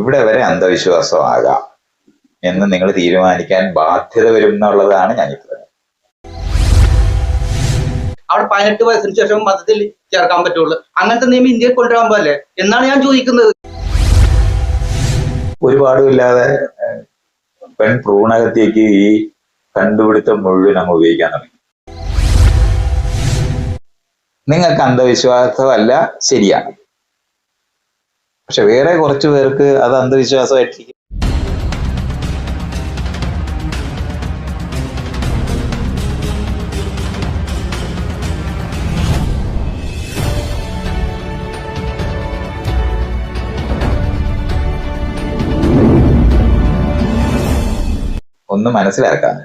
ഇവിടെ വരെ അന്ധവിശ്വാസമാകാം എന്ന് നിങ്ങൾ തീരുമാനിക്കാൻ ബാധ്യത വരും എന്നുള്ളതാണ് ഞാൻ പറയുന്നത്. അവിടെ പതിനെട്ട് വയസ്സിന് ശേഷം മതത്തിൽ ചേർക്കാൻ പറ്റുള്ളൂ. അങ്ങനത്തെ നിയമം ഇന്ത്യയിൽ കൊണ്ടുവരാൻ പോലെ എന്നാണ് ഞാൻ ചോദിക്കുന്നത്. ഒരുപാടുമില്ലാതെ പെൺ ഭ്രൂണഹത്യക്ക് ഈ കണ്ടുപിടുത്തം മുഴുവൻ നമ്മൾ ഉപയോഗിക്കാൻ തുടങ്ങി. നിങ്ങൾക്ക് അന്ധവിശ്വാസമല്ല ശരിയാണ്. പക്ഷെ വേറെ കുറച്ചു പേർക്ക് അത് അന്ധവിശ്വാസമായിട്ടിരിക്കും. ഒന്ന് മനസ്സിലാക്കാൻ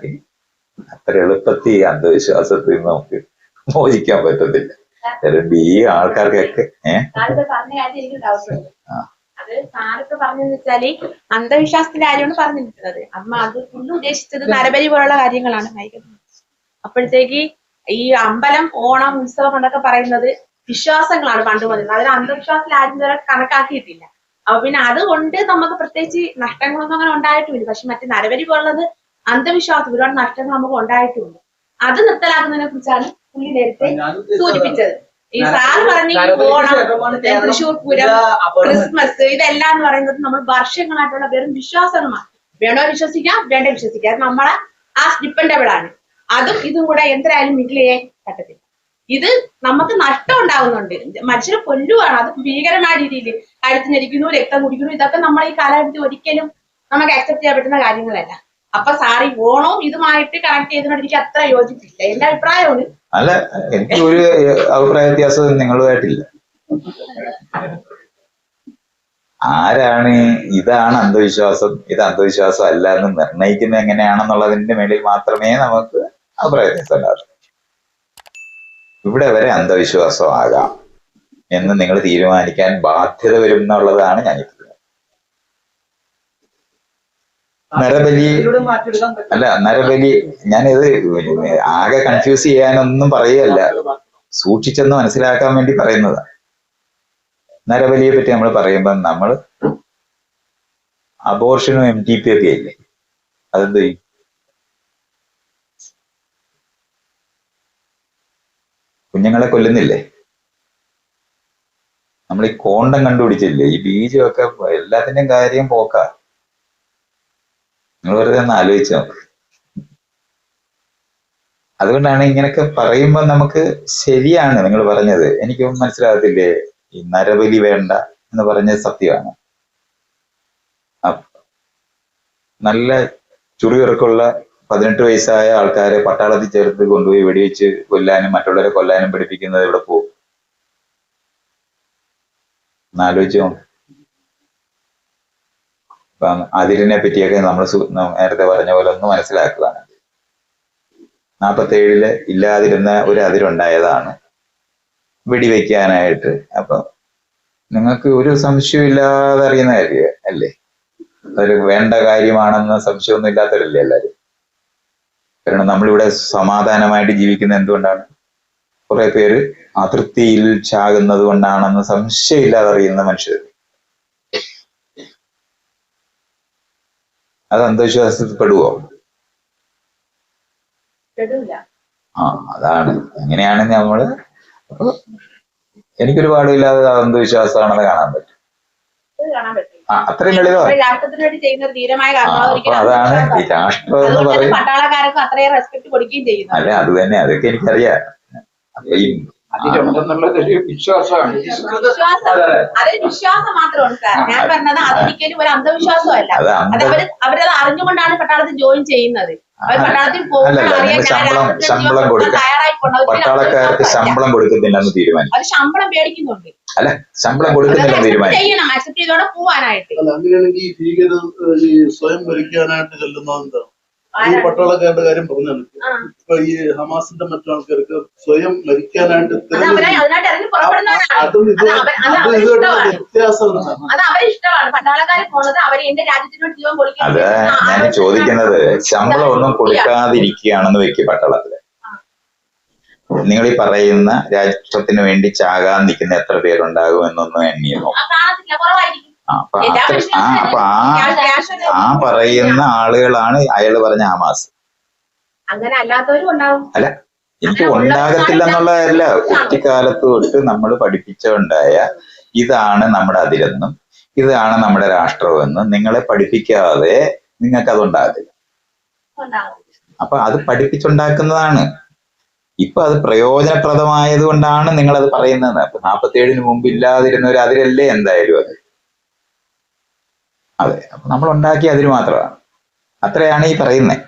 അത്ര എളുപ്പത്തിൽ ഈ അന്ധവിശ്വാസത്തിൽ നമുക്ക് മോചിക്കാൻ പറ്റത്തില്ല. ചിലപ്പോ ഈ ആൾക്കാർക്കൊക്കെ ഏഹ് പറഞ്ഞ ആ. അത് പറഞ്ഞെന്ന് വെച്ചാൽ അന്ധവിശ്വാസത്തിന്റെ കാര്യമാണ് പറഞ്ഞിരിക്കുന്നത്. അമ്മ അത് പുള്ളി ഉദ്ദേശിച്ചത് നരബലി പോലുള്ള കാര്യങ്ങളാണ്. അപ്പോഴത്തേക്ക് ഈ അമ്പലം ഓണം ഉത്സവം എന്നൊക്കെ പറയുന്നത് വിശ്വാസങ്ങളാണ് പണ്ട് മുതൽ. അതിന് അന്ധവിശ്വാസത്തിൽ ആരും ഇതുവരെ കണക്കാക്കിയിട്ടില്ല. അപ്പൊ പിന്നെ അതുകൊണ്ട് നമുക്ക് പ്രത്യേകിച്ച് നഷ്ടങ്ങളൊന്നും അങ്ങനെ ഉണ്ടായിട്ടുമില്ല പക്ഷെ മറ്റേ നരബലി പോലുള്ളത് അന്ധവിശ്വാസം ഒരുപാട് നഷ്ടങ്ങൾ നമുക്ക് ഉണ്ടായിട്ടുണ്ട്. അത് നിർത്തലാക്കുന്നതിനെ കുറിച്ചാണ് പുള്ളി നേരത്തെ സൂചിപ്പിച്ചത്. ഈ സാർ പറഞ്ഞ ഓണം തൃശൂർ പൂരം ക്രിസ്മസ് ഇതെല്ലാം എന്ന് പറയുന്നത് നമ്മൾ വർഷങ്ങളായിട്ടുള്ള വെറും വിശ്വാസങ്ങളാണ് വേണോ വിശ്വസിക്കാം വേണ്ട വിശ്വസിക്കാം. നമ്മളെ ആ ഡിപ്പെൻഡബിൾ ആണ്. അതും ഇതും കൂടെ എന്തായാലും മിഡിൽ ചെയ്യാൻ പറ്റത്തില്ല ഇത് നമുക്ക് നഷ്ടം ഉണ്ടാകുന്നുണ്ട്. മനുഷ്യരെ കൊല്ലുവാണ്. അത് ഭീകരമായ രീതിയിൽ കഴുത്തിനിരിക്കുന്നു രക്തം കുടിക്കുന്നു. ഇതൊക്കെ നമ്മൾ ഈ കാലഘട്ടത്തിൽ ഒരിക്കലും നമുക്ക് അക്സെപ്റ്റ് ചെയ്യാൻ പറ്റുന്ന കാര്യങ്ങളല്ല. അപ്പൊ സാറി ഓണവും ഇതുമായിട്ട് കണക്ട് ചെയ്തതിനോട് എനിക്ക് അത്ര യോജിപ്പില്ല. എന്റെ അഭിപ്രായമാണ്. അല്ല എനിക്ക് ഒരു അഭിപ്രായ വ്യത്യാസം നിങ്ങളുമായിട്ടില്ല. ആരാണ് ഇതാണ് അന്ധവിശ്വാസം ഇത് അന്ധവിശ്വാസം അല്ല എന്ന് നിർണയിക്കുന്നത് എങ്ങനെയാണെന്നുള്ളതിന്റെ മേളിൽ മാത്രമേ നമുക്ക് അഭിപ്രായ വ്യത്യാസം ഇവിടെ വരെ അന്ധവിശ്വാസം ആകാം എന്ന് നിങ്ങൾ തീരുമാനിക്കാൻ ബാധ്യത വരും എന്നുള്ളതാണ് ഞാൻ ഈ പറയുന്നത് നരബലി അല്ല നരബലി ഞാനിത് ആകെ കൺഫ്യൂസ് ചെയ്യാനൊന്നും പറയുകയല്ല. സൂക്ഷിച്ചെന്ന് മനസ്സിലാക്കാൻ വേണ്ടി പറയുന്നതാണ് നരബലിയെ പറ്റി നമ്മൾ പറയുമ്പോൾ നമ്മൾ അബോർഷനും എം ടി പി ഒക്കെ ഇല്ലേ? അതെന്ത് ചെയ്യും? കുഞ്ഞുങ്ങളെ കൊല്ലുന്നില്ലേ? നമ്മൾ ഈ കോണ്ടം കണ്ടുപിടിച്ചില്ലേ? ഈ ബീജമൊക്കെ എല്ലാത്തിന്റെയും കാര്യം പോക്കാ. നിങ്ങൾ വെറുതെ ഒന്ന് ആലോചിച്ച് അതുകൊണ്ടാണ് ഇങ്ങനെയൊക്കെ പറയുമ്പോൾ നമുക്ക് ശരിയാണ് നിങ്ങൾ പറഞ്ഞത്. എനിക്ക് മനസ്സിലാകത്തില്ലേ? ഈ നരബലി വേണ്ട എന്ന് പറഞ്ഞത് സത്യമാണ്. നല്ല ചുറിയിറക്കുള്ള പതിനെട്ട് വയസ്സായ ആൾക്കാരെ പട്ടാളത്തിൽ ചേർത്ത് കൊണ്ടുപോയി വെടിവെച്ച് കൊല്ലാനും മറ്റുള്ളവരെ കൊല്ലാനും പഠിപ്പിക്കുന്നത് എവിടെ പോകും നോക്ക്. ഇപ്പം അതിരിനെ പറ്റിയൊക്കെ നമ്മൾ നേരത്തെ പറഞ്ഞ പോലെ ഒന്ന് മനസ്സിലാക്കുകയാണ്. നാൽപ്പത്തേഴിൽ ഇല്ലാതിരുന്ന ഒരു അതിരുണ്ടായതാണ്. വെടിവെക്കാനായിട്ട്. അപ്പൊ നിങ്ങൾക്ക് ഒരു സംശയം ഇല്ലാതെ അറിയുന്ന കാര്യം അല്ലേ? അതൊരു വേണ്ട കാര്യമാണെന്ന സംശയമൊന്നും ഇല്ലാത്തവരല്ലേ എല്ലാവരും? കാരണം നമ്മളിവിടെ സമാധാനമായിട്ട് ജീവിക്കുന്ന എന്തുകൊണ്ടാണ്? കുറെ പേര് അതൃപ്തിയിൽ ചാകുന്നത് കൊണ്ടാണെന്ന് സംശയമില്ലാതെ അറിയുന്ന മനുഷ്യർ അത് അന്ധവിശ്വാസത്തിൽ പെടുവോ ആ അതാണ്. അങ്ങനെയാണ് നമ്മൾ? എനിക്കൊരു പാടില്ലാതെ അന്ധവിശ്വാസമാണെന്ന് കാണാൻ പറ്റും. ആ അത്രയും ഒരിക്കലും അതാണ് ഈ. രാഷ്ട്രം എന്ന് അല്ല അത് തന്നെ. അതൊക്കെ എനിക്കറിയാം. അപ്പൊ ഈ അതിലുണ്ടെന്നുള്ളതൊരു വിശ്വാസമാണ്. വിശ്വാസം. വിശ്വാസം മാത്രമാണ് സാർ ഞാൻ പറഞ്ഞത് അതൊരിക്കലും ഒരു അന്ധവിശ്വാസമല്ല. അത് അത് അവർ അവരത് അറിഞ്ഞുകൊണ്ടാണ് പട്ടാളത്തിൽ ജോയിൻ ചെയ്യുന്നത്. ശമ്പളം- ശമ്പളം കൊടുക്ക- തയ്യാറായി പട്ടാളക്കാർക്ക്. ശമ്പളം കൊടുക്കുന്നില്ലെന്ന് തീരുമാനിച്ചു. അത് ശമ്പളം പേടിക്കുന്നുണ്ട്. അല്ല ശമ്പളം കൊടുക്കുന്നില്ല തീരുമാനം തീരുമാനിച്ചു. ചെയ്യണം. അക്സെപ്റ്റ് ചെയ്തോടെ പോവാനായിട്ട്. അല്ല അങ്ങനെയാണെങ്കിൽ സ്വയം ഭരിക്കാനായിട്ട് ചെല്ലുന്ന ഈ? പട്ടാളക്കാരുടെ കാര്യം പറഞ്ഞാണ്. ഇപ്പൊ ഈ ഹമാസിന്റെ മറ്റു ആൾക്കാർക്ക് സ്വയം മരിക്കാനായിട്ട് അത് ഇത് അത് ഇഷ്ടമാണ്. വ്യത്യാസം അത് ഞാൻ ചോദിക്കുന്നത് ശമ്പളം ഒന്നും കൊടുക്കാതിരിക്കുകയാണെന്ന് വെക്കി പട്ടാളത്തിൽ. നിങ്ങൾ ഈ പറയുന്ന രാഷ്ട്രത്തിന് വേണ്ടി ചാകാൻ നിൽക്കുന്ന എത്ര പേരുണ്ടാകും എന്നൊന്നും എണ്ണിയോ അപ്പൊ ആ അപ്പൊ ആ പറയുന്ന ആളുകളാണ് അയാൾ പറഞ്ഞ ഹമാസ് അങ്ങനെ അല്ലാത്തവരും ഉണ്ടാവും. അല്ല എനിക്ക് ഉണ്ടാകത്തില്ല എന്നുള്ളതല്ല കുട്ടിക്കാലത്ത് തൊട്ട് നമ്മൾ പഠിപ്പിച്ചുണ്ടായ ഇതാണ് നമ്മുടെ അതിരെന്നും ഇതാണ് നമ്മുടെ രാഷ്ട്രമെന്നും നിങ്ങളെ പഠിപ്പിക്കാതെ നിങ്ങൾക്ക് അതുണ്ടാകത്തില്ല. അപ്പൊ അത് പഠിപ്പിച്ചുണ്ടാക്കുന്നതാണ്. ഇപ്പൊ അത് പ്രയോജനപ്രദമായത് കൊണ്ടാണ് നിങ്ങൾ അത് പറയുന്നത്. അപ്പൊ നാപ്പത്തി ഏഴിന് മുമ്പ് ഇല്ലാതിരുന്ന ഒരു അതിരല്ലേ എന്തായാലും അത്? അതെ അപ്പൊ നമ്മൾ ഉണ്ടാക്കിയ അതിന് മാത്രമാണ്. അത്രയാണ് ഈ പറയുന്നത്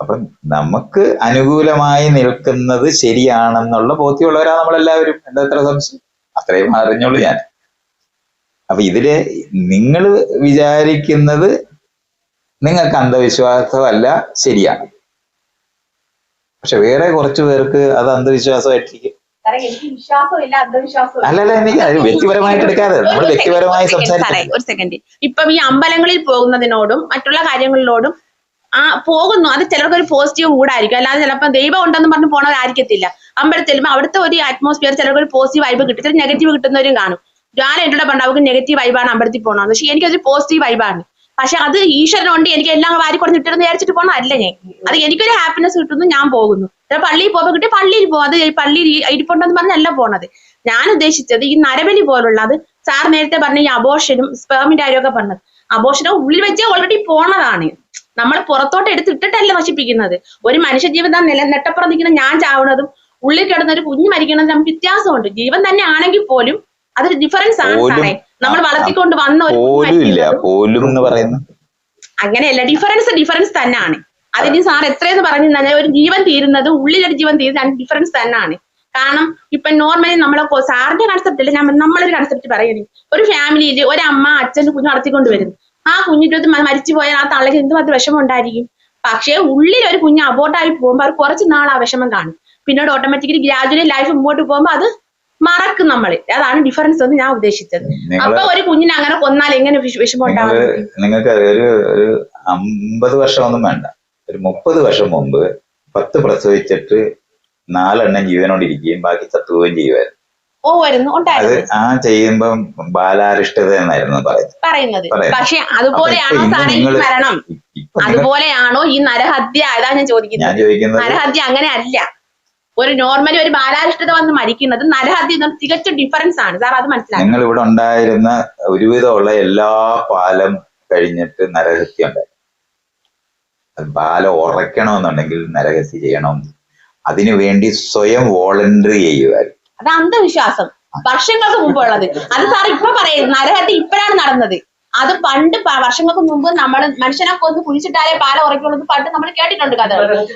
അപ്പം നമുക്ക് അനുകൂലമായി നിൽക്കുന്നത് ശരിയാണെന്നുള്ള ബോധ്യമുള്ളവരാ നമ്മളെല്ലാവരും. എന്താ എത്ര സംശയം? അത്രയും അറിഞ്ഞോളൂ ഞാൻ. അപ്പൊ ഇതിൽ നിങ്ങൾ വിചാരിക്കുന്നത് നിങ്ങൾക്ക് അന്ധവിശ്വാസമല്ല ശരിയാണ്. പക്ഷെ വേറെ കുറച്ചു പേർക്ക് അത് അന്ധവിശ്വാസമായിട്ടിരിക്കും. അല്ലല്ല എനിക്ക് വ്യക്തിപരമായിട്ട് എടുക്കാതെ നമ്മൾ വ്യക്തിപരമായി ഒരു സെക്കൻഡ് ഇപ്പം ഈ അമ്പലങ്ങളിൽ പോകുന്നതിനോടും മറ്റുള്ള കാര്യങ്ങളിലോടും ആ പോകുന്നു. അത് ചിലർക്ക് ഒരു പോസിറ്റീവ് മൂഡായിരിക്കും അല്ലാതെ ചിലപ്പോൾ ദൈവം ഉണ്ടെന്ന് പറഞ്ഞ് പോണവരായിരിക്കത്തില്ല. അമ്പലത്തിൽ ചെല്ലുമ്പോൾ അവിടുത്തെ ഒരു അറ്റ്മോസ്ഫിയർ ചിലർക്ക് ഒരു പോസിറ്റീവ് വൈബ് കിട്ടും. ചില നെഗറ്റീവ് കിട്ടുന്നവരും കാണും. ഞാൻ എന്നോട് പണ്ട് അവർക്ക് നെഗറ്റീവ് വൈബാണ് അമ്പലത്തിൽ പോകണം പക്ഷെ എനിക്കൊരു പോസിറ്റീവ് വൈബാണ് പക്ഷെ അത് ഈശ്വരനുണ്ട് എനിക്ക് എല്ലാം വാരി കുറഞ്ഞ് വിചാരിച്ചിട്ട് പോകണം അല്ല ഞാൻ. അത് എനിക്കൊരു ഹാപ്പിനെസ് കിട്ടുന്നു ഞാൻ പോകുന്നു. പള്ളിയിൽ പോകുമ്പോൾ കിട്ടിയ പള്ളിയിൽ പോകും അത് പള്ളിയിൽ ഇരിപ്പുണ്ടെന്ന് പറഞ്ഞല്ല പോണത്. ഞാൻ ഉദ്ദേശിച്ചത് ഈ നരബലി പോലുള്ളത് സാർ നേരത്തെ പറഞ്ഞ ഈ അബോഷനും സ്പേമിന്റെ കാര്യമൊക്കെ പറഞ്ഞത്. അബോഷനെ ഉള്ളിൽ വെച്ച് ഓൾറെഡി പോണതാണ്. നമ്മൾ പുറത്തോട്ട് എടുത്തിട്ടിട്ടല്ല നശിപ്പിക്കുന്നത്. ഒരു മനുഷ്യ ജീവിതം നില നെട്ടപ്പുറം നിൽക്കുന്ന ഞാൻ ചാവുന്നതും ഉള്ളിൽ കിടന്ന ഒരു കുഞ്ഞ് മരിക്കുന്നതും നമുക്ക് വ്യത്യാസമുണ്ട്. ജീവൻ തന്നെ ആണെങ്കിൽ പോലും അതൊരു ഡിഫറൻസ് ആണ് നമ്മൾ വളർത്തിക്കൊണ്ട് വന്ന ഒരു അങ്ങനെയല്ല. ഡിഫറൻസ് ഡിഫറൻസ് തന്നെയാണ്. അതിന് സാർ എത്രയെന്ന് പറഞ്ഞു തന്നെ ഒരു ജീവൻ തീരുന്നത് ഉള്ളിലൊരു ജീവൻ തീരുന്നത് ഡിഫറൻസ് തന്നെയാണ് കാരണം ഇപ്പൊ നോർമലി നമ്മളെ സാറിന്റെ കൺസെപ്റ്റ് അല്ല ഞാൻ നമ്മളൊരു കൺസെപ്റ്റ് പറയുന്നത് ഒരു ഫാമിലിയിൽ ഒരു അമ്മ അച്ഛൻ കുഞ്ഞു വളർത്തിക്കൊണ്ട് വരുന്നു ആ മ- മരിച്ചു പോയാൽ ആ തള്ളക്ക് എന്തുമാത്രം വിഷമം ഉണ്ടായിരിക്കും. പക്ഷേ ഉള്ളിൽ ഒരു കുഞ്ഞ് അബോട്ടായി പോകുമ്പോൾ അവർ കുറച്ച് നാൾ ആ വിഷമം കാണും. പിന്നീട് ഓട്ടോമാറ്റിക്കലി ഗ്രാജുവലി ലൈഫ് മുമ്പോട്ട് പോകുമ്പോൾ അത് മറക്കും നമ്മൾ അതാണ് ഡിഫറൻസ് എന്ന് ഞാൻ ഉദ്ദേശിച്ചത്. അപ്പൊ ഒരു കുഞ്ഞിനെ അങ്ങനെ കൊന്നാൽ എങ്ങനെ വിഷ- വിഷമം ഉണ്ടാവും നിങ്ങൾക്ക് ഒരു അമ്പത് വർഷമൊന്നും വേണ്ട. ഒരു മുപ്പത് വർഷം മുമ്പ് പത്ത് പ്രസവിച്ചിട്ട് നാലെണ്ണം ജീവനോടിരിക്കുകയും ബാക്കി ചത്തുകയും ചെയ്യുമായിരുന്നു ഓ വരുന്നു. അത് ആ ചെയ്യുമ്പം ബാലാരിഷ്ടത എന്നായിരുന്നു പറയുന്നത്. പക്ഷെ അതുപോലെയാണോ അതുപോലെയാണോ ഈ നരഹത്യ? അതാ ഞാൻ ചോദിക്കുന്നത്. നരഹത്യ അങ്ങനെ അല്ല ഒരു നോർമലി ഒരു ബാലാരിഷ്ടത വന്ന് മരിക്കുന്നത് നരഹത്യ തികച്ചും ഡിഫറൻസ് ആണ്. സാർ അത് മനസ്സിലാക്കണം. നിങ്ങൾ ഇവിടെ ഉണ്ടായിരുന്ന ഒരുവിധമുള്ള എല്ലാ പാലം കഴിഞ്ഞിട്ട് നരഹത്യ ഉണ്ടായി. അത് ഉറക്കണമെന്നുണ്ടെങ്കിൽ ഉറയ്ക്കണമെന്നുണ്ടെങ്കിൽ നരഹത്യ ചെയ്യണം. അതിനു വേണ്ടി സ്വയം വോളണ്ടറി ചെയ്യുമായിരുന്നു അത് അന്ധവിശ്വാസം. വർഷങ്ങൾക്ക് മുമ്പുള്ളത്. അത് സാർ ഇപ്പൊ പറയുന്നത് നരഹത്യ ഇപ്പോഴാണ് നടന്നത്. അത് പണ്ട് വർഷങ്ങൾക്ക് മുമ്പ് നമ്മൾ മനുഷ്യനെ കൊന്ന് കുഴിച്ചിട്ടാലേ പാല ഉറക്കുള്ളൂ പണ്ട് നമ്മൾ കേട്ടിട്ടുണ്ട് കഥ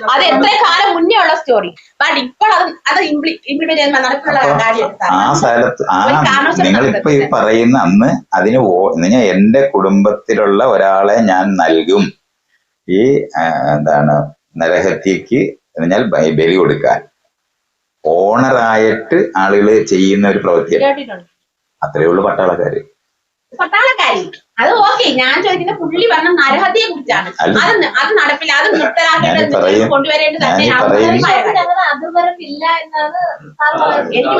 അത് എത്ര കാലം മുന്നേ ഉള്ള സ്റ്റോറി ബട്ട് ഇപ്പോൾ അത് അത് ഇംപ്ലിമെന്റ് ചെയ്ത് നടക്കുള്ള ആ സ്ഥലത്ത് നിങ്ങളിപ്പോ ഈ. പറയുന്ന അന്ന് അതിന് എന്റെ കുടുംബത്തിലുള്ള ഒരാളെ ഞാൻ നൽകും. ഈ എന്താണ് നരഹത്യക്ക് പറഞ്ഞാൽ ബലി കൊടുക്കാൻ. ഓണറായിട്ട് ആളുകൾ ചെയ്യുന്ന ഒരു പ്രവൃത്തിയാണ് അത്രയേ അത്രേ ഉള്ളൂ പട്ടാളക്കാര്. പട്ടാളക്കാരി. അത് ഓക്കെ. ഞാൻ ചോദിക്കുന്ന പുള്ളി പറഞ്ഞ നരഹത്യയെ കുറിച്ചാണ്. അത് അത് നടപ്പില്ല. അത് നിർത്തലാക്കേണ്ടത് കൊണ്ടുവരേണ്ടത്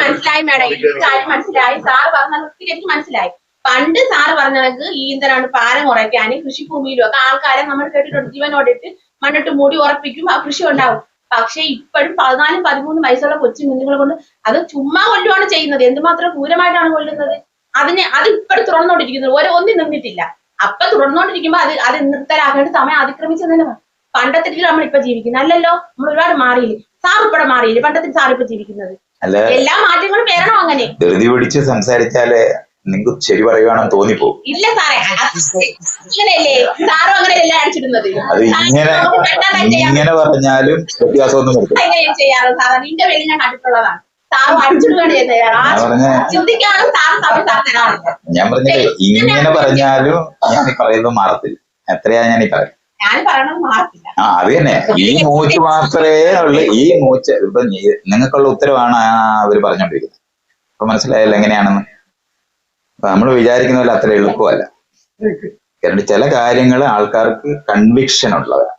മനസ്സിലായി മേഡം. കാര്യം മനസ്സിലായി. പറഞ്ഞ എനിക്ക് മനസ്സിലായി. പണ്ട് സാറ് പറഞ്ഞ കണക്ക് ഈ എന്താണ് പാലം കൃഷി കൃഷിഭൂമിയിലും ഒക്കെ ആൾക്കാരെ നമ്മൾ കേട്ടിട്ടുണ്ട്. ജീവനോടിട്ട് മണ്ണിട്ട് മൂടി ഉറപ്പിക്കും ആ കൃഷി ഉണ്ടാവും. പക്ഷെ ഇപ്പോഴും പതിനാലും പതിമൂന്ന് വയസ്സുള്ള കൊച്ചു കുഞ്ഞുങ്ങളെ കൊണ്ട് അത് ചുമ്മാ കൊല്ലുവാണ് ചെയ്യുന്നത്. എന്തുമാത്രം ക്രൂരമായിട്ടാണ് കൊല്ലുന്നത്? അതിനെ അത് ഇപ്പോഴും തുറന്നുകൊണ്ടിരിക്കുന്നത് ഓരോ ഒന്നും നിന്നിട്ടില്ല. അപ്പൊ തുടർന്നുകൊണ്ടിരിക്കുമ്പോ അത് അത് നിർത്തലാക്കേണ്ട സമയം അതിക്രമിച്ചു തന്നെ പണ്ടത്തെ നമ്മൾ ഇപ്പൊ ജീവിക്കുന്നത് അല്ലല്ലോ? നമ്മൾ ഒരുപാട് മാറിയില്ലേ? സാർ ഇപ്പടെ മാറിയില്ലേ? പണ്ടത്തെ സാർ ഇപ്പൊ ജീവിക്കുന്നത്. എല്ലാ മാറ്റങ്ങളും വരണം അങ്ങനെ. ധൃതി പിടിച്ച് സംസാരിച്ചാൽ നിങ്ങൾക്ക് ശരി പറയുവാണെന്ന് തോന്നിപ്പോ ഇല്ല സാറേ അത് അങ്ങനെയല്ലേ സാറും അങ്ങനെയല്ലേ അടിച്ചിടുന്നത് അത് ഇങ്ങനെ ഇങ്ങനെ പറഞ്ഞാലും വ്യത്യാസമൊന്നും ചെയ്യാറ് നിന്റെ ഞാൻ കണ്ടിട്ടുള്ളതാണ്. ഞാൻ പറഞ്ഞത് ഇങ്ങനെ പറഞ്ഞാലും ഞാൻ ഈ പറയുന്നത് മാറത്തില്ല. എത്രയാ ഞാൻ ഈ പറയുന്നത്? ആ അത് തന്നെ. ഈ മൂച്ച് മാത്രമേ ഉള്ളു. ഈ മൂച്ച് ഇപ്പൊ നിങ്ങൾക്കുള്ള ഉത്തരവാണ് അവർ പറഞ്ഞോണ്ടിരിക്കുന്നത് അപ്പൊ മനസ്സിലായല്ലോ എങ്ങനെയാണെന്ന്? നമ്മൾ വിചാരിക്കുന്ന പോലെ അത്ര എളുപ്പമല്ല. കാരണം ചില കാര്യങ്ങൾ ആൾക്കാർക്ക് കൺവിക്ഷൻ ഉള്ളതാണ്.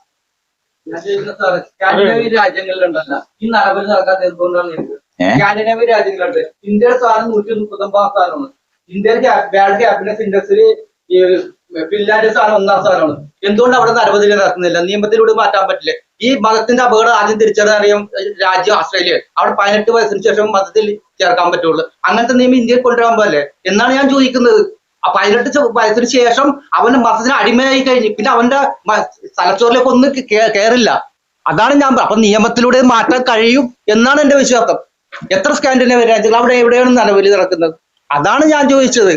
രാജ്യങ്ങളിലുണ്ടല്ല. ഈ നടപടി നടക്കാത്ത എന്തുകൊണ്ടാണ്? രാജ്യങ്ങളുണ്ട്. ഇന്ത്യയുടെ സ്ഥാനം നൂറ്റി മുപ്പത്തി ഒമ്പതാം സ്ഥാനമാണ് ഇന്ത്യൻ വേൾഡ് ഹാപ്പിനെസ് ഇൻഡസ്ട്രി ഈ ഫിൻലാൻഡ് സ്ഥാനം ഒന്നാം സ്ഥാനമാണ് എന്തുകൊണ്ട് അവിടെ നരബലി നടക്കുന്നില്ല നിയമത്തിലൂടെ മാറ്റാൻ പറ്റില്ല. ഈ മതത്തിന്റെ അപകടം ആദ്യം തിരിച്ചറിയാൻ രാജ്യം ഓസ്ട്രേലിയ അവിടെ പതിനെട്ട് വയസ്സിന് ശേഷം മതത്തിൽ ചേർക്കാൻ പറ്റുള്ളൂ. അങ്ങനത്തെ നിയമം ഇന്ത്യയിൽ കൊണ്ടുവരാൻ പോലെ എന്നാണ് ഞാൻ ചോദിക്കുന്നത്. പതിനെട്ട് വയസ്സിന് ശേഷം അവന്റെ മതത്തിന് അടിമയായി കഴിഞ്ഞു പിന്നെ അവന്റെ തലച്ചോറിലേക്ക് ഒന്നും കയറില്ല അതാണ് ഞാൻ അപ്പൊ നിയമത്തിലൂടെ മാറ്റാൻ കഴിയും എന്നാണ് എന്റെ വിശ്വാസം. എത്ര സ്കാൻഡിനേവ്യൻ രാജ്യങ്ങൾ അവിടെ എവിടെയാണ് നിലവിൽ നടക്കുന്നത്? അതാണ് ഞാൻ ചോദിച്ചത്.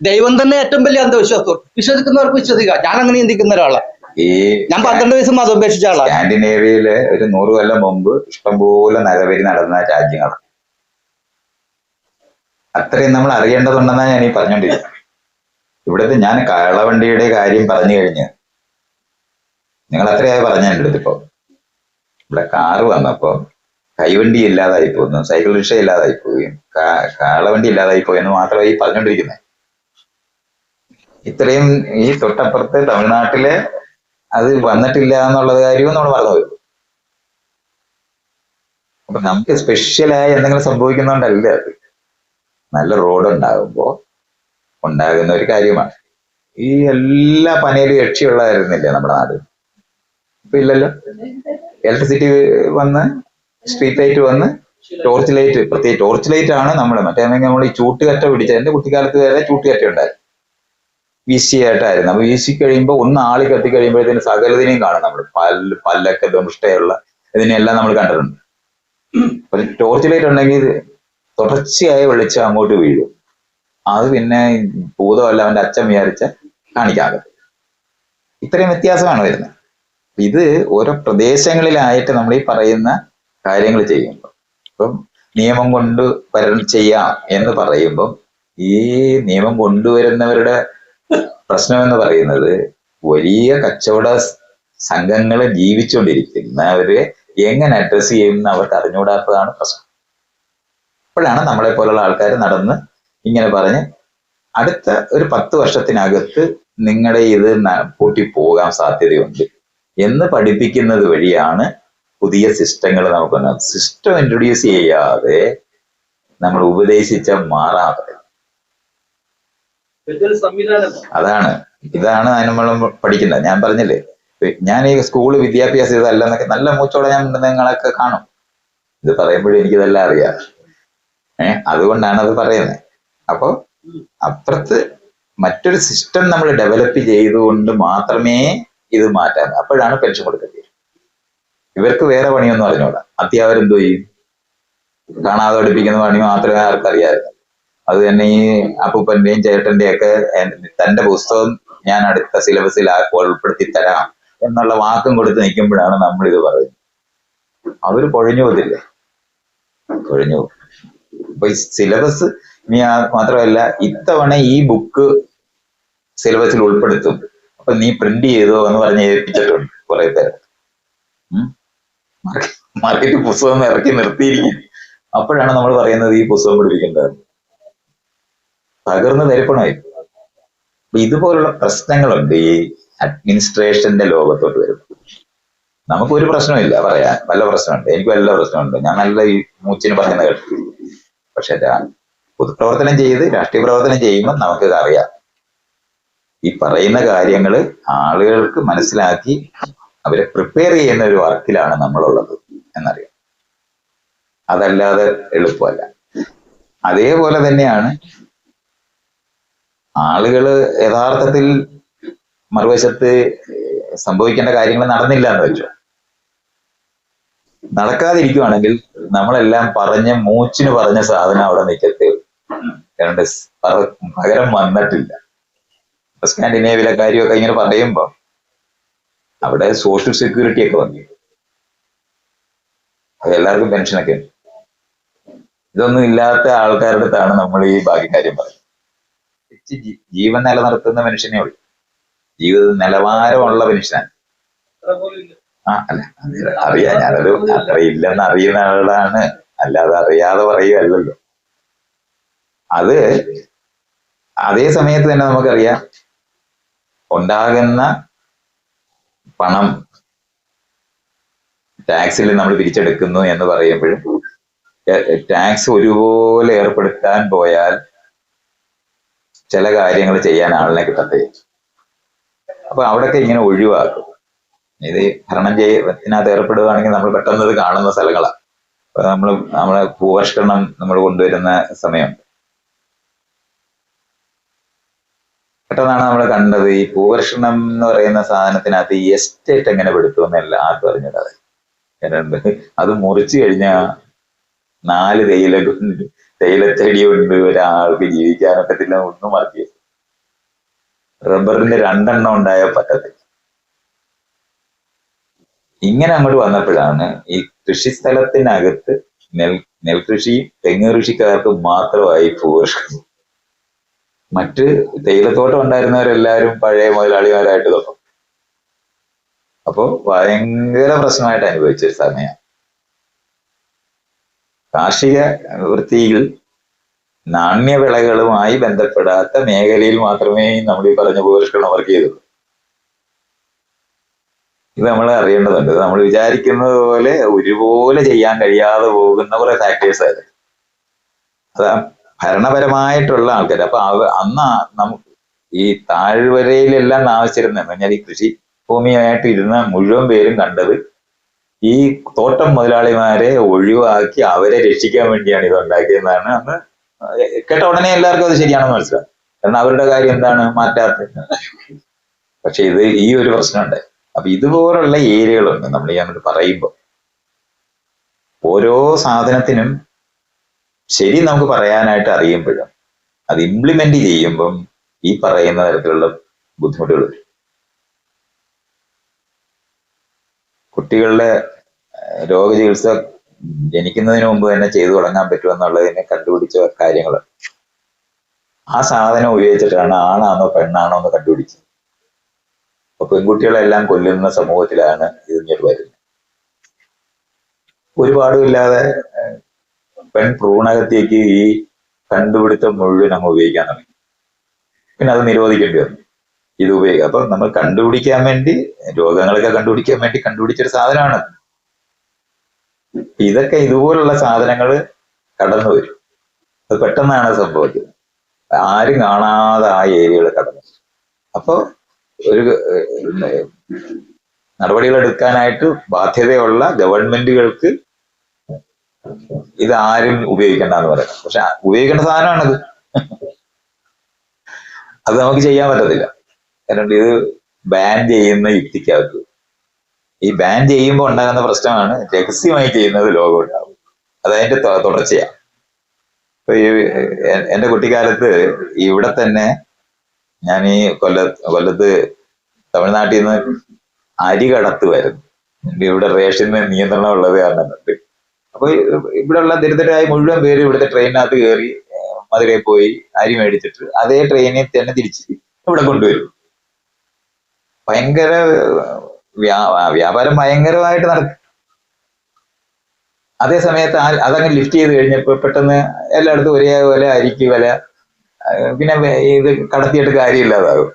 ദൈവം തന്നെ ഏറ്റവും വലിയ അന്ധവിശ്വാസം വിശ്വസിക്കുന്നവർക്ക് വിശ്വസിക്കാം ഞാൻ അങ്ങനെ ചിന്തിക്കുന്ന ഒരാളാണ് ഈ ഞാൻ പന്ത്രണ്ട് വയസ്സ് മതം ഉപേക്ഷിച്ച ആളാണ് സ്കാൻഡിനേവിയയിൽ ഒരു നൂറ് കൊല്ലം മുമ്പ് ഇഷ്ടംപോലെ നരവരി നടന്ന രാജ്യങ്ങളാണ് അത്രയും നമ്മൾ അറിയേണ്ടതുണ്ടെന്നാണ് ഞാൻ ഈ പറഞ്ഞോണ്ടിരിക്കുന്നത് ഇവിടുത്തെ ഞാൻ കാളവണ്ടിയുടെ കാര്യം പറഞ്ഞു കഴിഞ്ഞ് നിങ്ങൾ അത്രയായി പറഞ്ഞ എന്റെ അടുത്ത് ഇപ്പൊ ഇവിടെ കാറ് വന്നപ്പോ കൈവണ്ടി ഇല്ലാതായി പോകുന്നു സൈക്കിൾ റിക്ഷ ഇല്ലാതായി പോവുകയും കാളവണ്ടി ഇല്ലാതായി പോയെന്ന് മാത്രമായി പറഞ്ഞോണ്ടിരിക്കുന്നത് ഇത്രയും ഈ തൊട്ടപ്പുറത്ത് തമിഴ്നാട്ടിൽ അത് വന്നിട്ടില്ല എന്നുള്ളത് കാര്യവും നമ്മൾ പറഞ്ഞു പോയി അപ്പൊ നമുക്ക് സ്പെഷ്യലായി എന്തെങ്കിലും സംഭവിക്കുന്നോണ്ടല്ല അത്? നല്ല റോഡ് ഉണ്ടാകുമ്പോ ഉണ്ടാകുന്ന ഒരു കാര്യമാണ്. ഈ എല്ലാ പനയിലും യക്ഷിയുള്ളതായിരുന്നില്ലേ നമ്മുടെ നാട്. ഇപ്പൊ ഇല്ലല്ലോ? ഇലക്ട്രിസിറ്റി വന്ന് സ്ട്രീറ്റ് ലൈറ്റ് വന്ന് ടോർച്ച് ലൈറ്റ് പ്രത്യേകിച്ച് ടോർച്ച് ലൈറ്റ് ആണ് നമ്മുടെ മറ്റേ നമ്മൾ ഈ ചൂട്ടുകറ്റ പിടിച്ച എന്റെ കുട്ടിക്കാലത്ത് വരെ ചൂട്ടുകറ്റ ഉണ്ടായിരുന്നു. വീശിയായിട്ടായിരുന്നു അപ്പൊ വീശി കഴിയുമ്പോൾ ഒന്ന് ആളി കത്തി കഴിയുമ്പോഴത്തേന് സകലതിനെയും കാണും നമ്മൾ പല്ല് പല്ലൊക്കെ ദുഷ്ടയുള്ള ഇതിനെല്ലാം നമ്മൾ കണ്ടിട്ടുണ്ട്. ഒരു ടോർച്ച് ലൈറ്റ് ഉണ്ടെങ്കിൽ തുടർച്ചയായ വെളിച്ചം അങ്ങോട്ട് വീഴും. അത് പിന്നെ ഭൂതമല്ല അവന്റെ അച്ഛൻ വിചാരിച്ച കാണിക്കാതെ ഇത്രയും വ്യത്യാസമാണ് വരുന്നത്. ഇത് ഓരോ പ്രദേശങ്ങളിലായിട്ട് നമ്മൾ ഈ പറയുന്ന കാര്യങ്ങൾ ചെയ്യുമ്പോൾ ഇപ്പം നിയമം കൊണ്ട് വര ചെയ്യാം എന്ന് പറയുമ്പം ഈ നിയമം കൊണ്ടുവരുന്നവരുടെ പ്രശ്നം എന്ന് പറയുന്നത് വലിയ കച്ചവട സംഘങ്ങൾ ജീവിച്ചുകൊണ്ടിരിക്കുന്നവരെ എങ്ങനെ അഡ്രസ് ചെയ്യുമെന്ന് അവർക്ക് അറിഞ്ഞുകൂടാത്തതാണ് പ്രശ്നം. അപ്പോഴാണ് നമ്മളെ പോലുള്ള ആൾക്കാർ നടന്ന് ഇങ്ങനെ പറഞ്ഞ് അടുത്ത ഒരു പത്ത് വർഷത്തിനകത്ത് നിങ്ങളുടെ ഇത് പൂട്ടി പോകാൻ സാധ്യതയുണ്ട് എന്ന് പഠിപ്പിക്കുന്നത് വഴിയാണ് പുതിയ സിസ്റ്റങ്ങൾ നമുക്ക് സിസ്റ്റം ഇൻട്രൊഡ്യൂസ് ചെയ്യാതെ നമ്മൾ ഉപദേശിച്ച മാറാതെ അതാണ്. ഇതാണ് നമ്മൾ പഠിക്കുന്നത്. ഞാൻ പറഞ്ഞില്ലേ ഞാൻ ഈ സ്കൂൾ വിദ്യാഭ്യാസം ഇതല്ല എന്നൊക്കെ നല്ല മൂച്ചോടെ ഞാൻ നിങ്ങളൊക്കെ കാണും. ഇത് പറയുമ്പോഴും എനിക്കിതെല്ലാം അറിയാം. ഏഹ് അതുകൊണ്ടാണ് അത് പറയുന്നത്. അപ്പോൾ അപ്പുറത്ത് മറ്റൊരു സിസ്റ്റം നമ്മൾ ഡെവലപ്പ് ചെയ്തുകൊണ്ട് മാത്രമേ ഇത് മാറ്റാൻ അപ്പോഴാണ് പെൻഷൻ കൊടുക്കേണ്ടത് ഇവർക്ക് വേറെ പണിയൊന്നും അറിഞ്ഞൂടാ. അത്യാവരും എന്തോ ചെയ്യും? കാണാതെ പഠിപ്പിക്കുന്ന പണി മാത്രമേ ആർക്കറിയാമായിരുന്നു. അത് തന്നെ ഈ അപ്പൂപ്പന്റെയും ചേട്ടന്റെയും ഒക്കെ തന്റെ പുസ്തകം ഞാൻ അടുത്ത സിലബസിൽ ഉൾപ്പെടുത്തി തരാം എന്നുള്ള വാക്കും കൊടുത്ത് നിൽക്കുമ്പോഴാണ് നമ്മൾ ഇത് പറയുന്നത്. അവർ പൊഴിഞ്ഞു പോകത്തില്ലേ? പൊഴിഞ്ഞു പോകും. ഈ സിലബസ് ഇനി മാത്രമല്ല ഇത്തവണ ഈ ബുക്ക് സിലബസിൽ ഉൾപ്പെടുത്തും. അപ്പൊ നീ പ്രിന്റ് ചെയ്തോ എന്ന് പറഞ്ഞ് ഏൽപ്പിച്ചിട്ടുണ്ട് കുറെ പേര്. മാർക്കറ്റ് പുസ്തകം ഇറക്കി നിർത്തിയിരിക്കും അപ്പോഴാണ് നമ്മൾ പറയുന്നത് ഈ പുസ്തകം പഠിപ്പിക്കേണ്ടത് തകർന്ന് തരിപ്പണമായി അപ്പൊ ഇതുപോലുള്ള പ്രശ്നങ്ങളുണ്ട് ഈ അഡ്മിനിസ്ട്രേഷന്റെ ലോകത്തോട്ട് വരുമ്പോൾ. നമുക്ക് ഒരു പ്രശ്നമില്ല പറയാൻ വല്ല പ്രശ്നമുണ്ട്. എനിക്ക് വല്ല പ്രശ്നമുണ്ട്. ഞാൻ നല്ല ഈ മൂച്ചിന് പറയുന്ന കേട്ടു പക്ഷെ പൊതുപ്രവർത്തനം ചെയ്ത് രാഷ്ട്രീയ പ്രവർത്തനം ചെയ്യുമ്പോൾ നമുക്ക് അറിയാം ഈ പറയുന്ന കാര്യങ്ങൾ ആളുകൾക്ക് മനസ്സിലാക്കി അവരെ പ്രിപ്പയർ ചെയ്യുന്ന ഒരു വർക്കിലാണ് നമ്മളുള്ളത് എന്നറിയാം. അതല്ലാതെ എളുപ്പമല്ല. അതേപോലെ തന്നെയാണ് ആളുകൾ യഥാർത്ഥത്തിൽ മറുവശത്ത് സംഭവിക്കേണ്ട കാര്യങ്ങൾ നടന്നില്ല എന്ന് വെച്ചു. നടക്കാതിരിക്കുവാണെങ്കിൽ നമ്മളെല്ലാം പറഞ്ഞ മൂച്ചിന് പറഞ്ഞ സാധനം അവിടെ നിൽക്കത്തേ പകരം വന്നിട്ടില്ല. സ്കാൻഡിനേവിലെ കാര്യമൊക്കെ ഇങ്ങനെ പറയുമ്പോ അവിടെ സോഷ്യൽ സെക്യൂരിറ്റി ഒക്കെ വന്നു. എല്ലാവർക്കും പെൻഷനൊക്കെ ഇതൊന്നും ഇല്ലാത്ത ആൾക്കാരുടെ അടുത്താണ് നമ്മൾ ഈ ബാക്കി കാര്യം പറയുന്നത്. ജീവൻ നിലനിർത്തുന്ന മനുഷ്യനേ ഉള്ളൂ. ജീവിത നിലവാരമുള്ള മനുഷ്യനാണ്. ആ അല്ല അറിയാം. ഞാനൊരു അത്ര ഇല്ലെന്ന് അറിയുന്ന ആളാണ്. അല്ലാതെ അറിയാതെ പറയുകയല്ലല്ലോ അത് അതേ സമയത്ത് തന്നെ നമുക്കറിയാം. ഉണ്ടാകുന്ന പണം ടാക്സിൽ നമ്മൾ പിരിച്ചെടുക്കുന്നു എന്ന് പറയുമ്പോഴും ടാക്സ് ഒരുപോലെ ഏർപ്പെടുത്താൻ പോയാൽ ചില കാര്യങ്ങൾ ചെയ്യാൻ ആളിനെ കിട്ടത്തേ അപ്പൊ അവിടെയൊക്കെ ഇങ്ങനെ ഒഴിവാക്കും. ഇത് ഭരണം ചെയ്യത്തിനകത്ത് ഏർപ്പെടുകയാണെങ്കിൽ നമ്മൾ പെട്ടെന്ന് കാണുന്ന സ്ഥലങ്ങളാണ് അപ്പൊ നമ്മൾ നമ്മളെ ഭൂപരിഷ്കരണം നമ്മൾ കൊണ്ടുവരുന്ന സമയം. പെട്ടെന്നാണ് നമ്മൾ കണ്ടത് ഈ ഭൂപരിഷ്കരണം എന്ന് പറയുന്ന സാധനത്തിനകത്ത് ഈ എസ്റ്റേറ്റ് എങ്ങനെ പെടുത്തുമെന്നല്ല ആർക്കും അറിഞ്ഞത് രണ്ട് അത് മുറിച്ചു കഴിഞ്ഞാൽ നാല് തേയില കൊണ്ട് തേയിലച്ചെടി കൊണ്ട് ഒരാൾക്ക് ജീവിക്കാനൊക്കത്തില്ല ഒന്നും മറക്കി റബ്ബറിന് രണ്ടെണ്ണം ഉണ്ടായാൽ പറ്റത്തില്ല. ഇങ്ങനെ അങ്ങോട്ട് വന്നപ്പോഴാണ് ഈ കൃഷിസ്ഥലത്തിനകത്ത് നെൽ നെൽകൃഷിയും തെങ്ങ് കൃഷിക്കാർക്ക് മാത്രമായി പോഷണം മറ്റ് തേയിലത്തോട്ടം ഉണ്ടായിരുന്നവരെല്ലാവരും പഴയ മുതലാളിമാരായിട്ട് തുടങ്ങും അപ്പോ ഭയങ്കര പ്രശ്നമായിട്ട് അനുഭവിച്ച ഒരു സമയം കാർഷിക വൃത്തിയിൽ നാണ്യവിളകളുമായി ബന്ധപ്പെടാത്ത മേഖലയിൽ മാത്രമേ നമ്മൾ ഈ പറഞ്ഞ ഭൂപരിഷ്കരണം വർക്ക് ചെയ്തുള്ളൂ. ഇത് നമ്മൾ അറിയേണ്ടതുണ്ട്. നമ്മൾ വിചാരിക്കുന്നത് പോലെ ഒരുപോലെ ചെയ്യാൻ കഴിയാതെ പോകുന്ന കുറെ ഫാക്ടേഴ്സ് അത് അതാ ഭരണപരമായിട്ടുള്ള ആൾക്കാർ അപ്പൊ അന്ന് നമുക്ക് ഈ താഴ്വരയിലെല്ലാം താമസിച്ചിരുന്നത് പറഞ്ഞാൽ ഈ കൃഷി ഭൂമിയായിട്ട് ഇരുന്ന മുഴുവൻ പേരും കണ്ടത് ഈ തോട്ടം മുതലാളിമാരെ ഒഴിവാക്കി അവരെ രക്ഷിക്കാൻ വേണ്ടിയാണ് ഇത് ഉണ്ടാക്കിയതെന്നാണ് അന്ന് കേട്ട ഉടനെ എല്ലാവർക്കും അത് ശരിയാണെന്ന് മനസ്സിലാവും കാരണം അവരുടെ കാര്യം എന്താണ്? മാറ്റാത്ത പക്ഷെ ഇത് ഈ ഒരു പ്രശ്നമുണ്ട്. അപ്പൊ ഇതുപോലുള്ള ഏരിയകളുണ്ട് നമ്മൾ ഈ അങ്ങോട്ട് പറയുമ്പോൾ ഓരോ സാധനത്തിനും ശരി നമുക്ക് പറയാനായിട്ട് അറിയുമ്പോഴും അത് ഇംപ്ലിമെന്റ് ചെയ്യുമ്പം ഈ പറയുന്ന തരത്തിലുള്ള ബുദ്ധിമുട്ടുകൾ വരും. കുട്ടികളുടെ രോഗ രോഗചികിത്സ ജനിക്കുന്നതിന് മുമ്പ് തന്നെ ചെയ്തു തുടങ്ങാൻ പറ്റുമെന്നുള്ളതിനെ കണ്ടുപിടിച്ച കാര്യങ്ങൾ ആ സാധനം ഉപയോഗിച്ചിട്ടാണ് ആണാണോ പെണ്ണാണോ എന്ന് കണ്ടുപിടിച്ചത്. അപ്പൊ പെൺകുട്ടികളെല്ലാം കൊല്ലുന്ന സമൂഹത്തിലാണ് ഇത് വരുന്നത്. ഒരുപാടുമില്ലാതെ ഇല്ലാതെ പെൺ ഭ്രൂണഹത്യക്ക് ഈ കണ്ടുപിടുത്തം മുഴുവൻ അങ്ങ് ഉപയോഗിക്കാൻ തുടങ്ങി. പിന്നെ അത് നിരോധിക്കേണ്ടി വന്നു. ഇത് ഉപയോഗിക്കുക അപ്പൊ നമ്മൾ കണ്ടുപിടിക്കാൻ വേണ്ടി രോഗങ്ങളൊക്കെ കണ്ടുപിടിക്കാൻ വേണ്ടി കണ്ടുപിടിച്ചൊരു സാധനമാണ് ഇതൊക്കെ ഇതുപോലുള്ള സാധനങ്ങൾ കടന്നു വരും. അത് പെട്ടെന്നാണ് സംഭവിക്കുന്നത്. ആരും കാണാതെ ആ ഏരിയകൾ കടന്നു അപ്പോൾ ഒരു നടപടികൾ എടുക്കാനായിട്ട് ബാധ്യതയുള്ള ഗവൺമെന്റുകൾക്ക് ഇത് ആരും ഉപയോഗിക്കേണ്ടെന്ന് പറയാം പക്ഷെ ഉപയോഗിക്കേണ്ട സാധനമാണത്. അത് നമുക്ക് ചെയ്യാൻ പറ്റത്തില്ല. കാരണം ഇത് ബാൻ ചെയ്യുന്ന യുക്തിക്കകത്ത്. ഈ ബാൻ ചെയ്യുമ്പോൾ ഉണ്ടാകുന്ന പ്രശ്നമാണ് രഹസ്യമായി ചെയ്യുന്നത് ലോകം ഉണ്ടാവും. അതതിന്റെ തുടർച്ചയാണ് തുടർച്ചയാ. ഇപ്പൊ ഈ എന്റെ കുട്ടിക്കാലത്ത് ഇവിടെ തന്നെ ഞാൻ ഈ കൊല്ല കൊല്ലത്ത് തമിഴ്നാട്ടിൽ നിന്ന് അരി കടത്തുമായിരുന്നു ഇവിടെ റേഷന് നിയന്ത്രണം ഉള്ളത് കാരണം കൊണ്ട് അപ്പൊ ഇവിടെയുള്ള ദരിദ്രരായ മുഴുവൻ പേര് ഇവിടുത്തെ ട്രെയിനിനകത്ത് കയറി മധുരയിൽ പോയി അരി മേടിച്ചിട്ട് അതേ ട്രെയിനിൽ തന്നെ തിരിച്ച് ഇവിടെ കൊണ്ടുവരും. ഭയങ്കര വ്യാ- വ്യാപാരം ഭയങ്കരമായിട്ട് നടക്കും അതേ സമയത്ത് അതങ്ങ് ലിഫ്റ്റ് ചെയ്ത് കഴിഞ്ഞപ്പോ പെട്ടെന്ന് എല്ലായിടത്തും ഒരേപോലെ അരിക്ക് വില പിന്നെ ഇത് കടത്തിയിട്ട് കാര്യമില്ലാതാകും.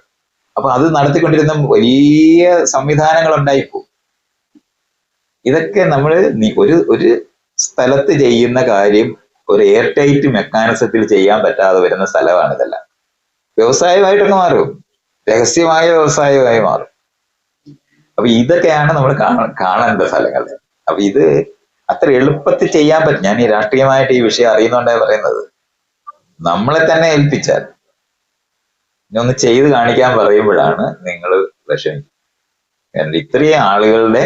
അപ്പൊ അത് നടത്തിക്കൊണ്ടിരുന്ന വലിയ സംവിധാനങ്ങൾ ഉണ്ടായിപ്പോ ഇതൊക്കെ നമ്മൾ ഒരു ഒരു സ്ഥലത്ത് ചെയ്യുന്ന കാര്യം ഒരു എയർ ടൈറ്റ് മെക്കാനിസത്തിൽ ചെയ്യാൻ പറ്റാതെ വരുന്ന സ്ഥലമാണ് ഇതെല്ലാം വ്യവസായമായിട്ടൊക്കെ മാറും. രഹസ്യമായ വ്യവസായമായി മാറും. അപ്പൊ ഇതൊക്കെയാണ് നമ്മൾ കാണേണ്ട സ്ഥലങ്ങൾ. അപ്പൊ ഇത് അത്ര എളുപ്പത്തിൽ ചെയ്യാൻ പറ്റും. ഞാൻ ഈ രാഷ്ട്രീയമായിട്ട് ഈ വിഷയം അറിയുന്നുണ്ടേ പറയുന്നത്. നമ്മളെ തന്നെ ഏൽപ്പിച്ചാൽ ഒന്ന് ചെയ്ത് കാണിക്കാൻ പറയുമ്പോഴാണ് നിങ്ങൾ വിഷമിക്കുന്നത്. കാരണം ഇത്രയും ആളുകളുടെ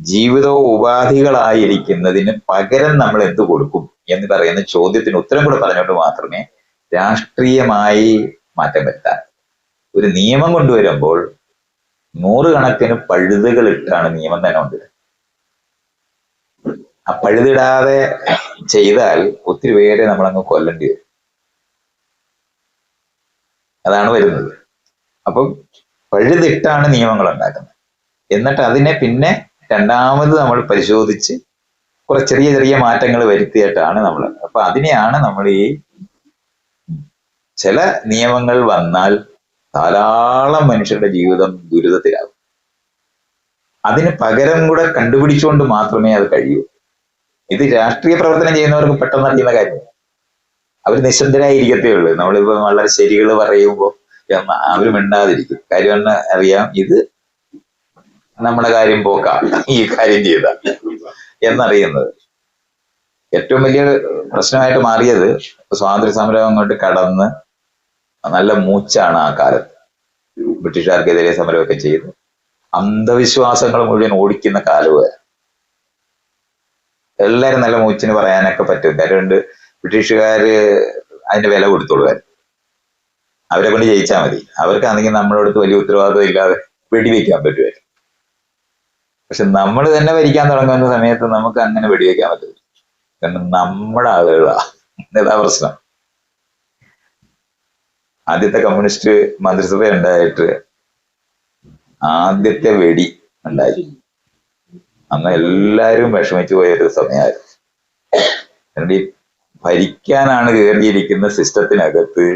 ജീവിത ഉപാധികളായിരിക്കുന്നതിന് പകരം നമ്മൾ എന്ത് കൊടുക്കും എന്ന് പറയുന്ന ചോദ്യത്തിന് ഉത്തരം കൂടെ പറഞ്ഞുകൊണ്ട് മാത്രമേ രാഷ്ട്രീയമായി മാറ്റം വരുത്താൻ ഒരു നിയമം കൊണ്ടുവരുമ്പോൾ നൂറുകണക്കിന് പഴുതുകൾ ഇട്ടാണ് നിയമം തന്നെ കൊണ്ടുവരുന്നത് ആ പഴുതിടാതെ ചെയ്താൽ ഒത്തിരി പേരെ നമ്മളങ്ങ് കൊല്ലേണ്ടി വരും. അതാണ് വരുന്നത്. അപ്പം പഴുതിട്ടാണ് നിയമങ്ങൾ ഉണ്ടാക്കുന്നത്. എന്നിട്ട് അതിനെ പിന്നെ രണ്ടാമത് നമ്മൾ പരിശോധിച്ച് കുറെ ചെറിയ ചെറിയ മാറ്റങ്ങൾ വരുത്തിയിട്ടാണ് നമ്മൾ അപ്പൊ അതിനെയാണ് നമ്മൾ ഈ ചില നിയമങ്ങൾ വന്നാൽ ധാരാളം മനുഷ്യരുടെ ജീവിതം ദുരിതത്തിലാകും. അതിന് പകരം കൂടെ കണ്ടുപിടിച്ചുകൊണ്ട് മാത്രമേ അത് കഴിയൂ. ഇത് രാഷ്ട്രീയ പ്രവർത്തനം ചെയ്യുന്നവർക്ക് പെട്ടെന്ന് അറിയുന്ന കാര്യമാണ് അവർ നിശബ്ദരായിരിക്കത്തേ ഉള്ളൂ. നമ്മളിപ്പോ വളരെ ശരികൾ പറയുമ്പോൾ അവർ മിണ്ടാതിരിക്കും. കാര്യം അറിയാം ഇത് നമ്മുടെ കാര്യം പോക്കാം. ഈ കാര്യം ചെയ്ത എന്നറിയുന്നത്. ഏറ്റവും വലിയ പ്രശ്നമായിട്ട് മാറിയത് സ്വാതന്ത്ര്യ സമരം അങ്ങോട്ട് കടന്ന് നല്ല മൂച്ചാണ് ആ കാലത്ത്. ബ്രിട്ടീഷുകാർക്കെതിരെ സമരമൊക്കെ ചെയ്ത്. അന്ധവിശ്വാസങ്ങൾ മുഴുവൻ ഓടിക്കുന്ന കാലവും എല്ലാരും നല്ല മൂച്ചിന് പറയാനൊക്കെ പറ്റും. കാര്യം കൊണ്ട് ബ്രിട്ടീഷുകാര് അതിന് വില കൊടുത്തോളുവാൻ അവരെ കൊണ്ട് ജയിച്ചാൽ മതി. അവർക്കാണെങ്കിൽ നമ്മുടെ അടുത്ത് വലിയ ഉത്തരവാദിത്വം ഇല്ലാതെ വെടിവെക്കാൻ പറ്റുമായിരുന്നു. പക്ഷെ നമ്മൾ തന്നെ ഭരിക്കാൻ തുടങ്ങുന്ന സമയത്ത് നമുക്ക് അങ്ങനെ വെടിവെക്കാൻ പറ്റില്ല കാരണം നമ്മുടെ ആളുകളാ. ഇതാ പ്രശ്നം. ആദ്യത്തെ കമ്മ്യൂണിസ്റ്റ് മന്ത്രിസഭ ഉണ്ടായിട്ട് ആദ്യത്തെ വെടി ഉണ്ടായി. അന്ന് എല്ലാവരും വിഷമിച്ചു പോയ ഒരു സമയമായിരുന്നു ഈ ഭരിക്കാനാണ് കയറിയിരിക്കുന്ന സിസ്റ്റത്തിനകത്ത്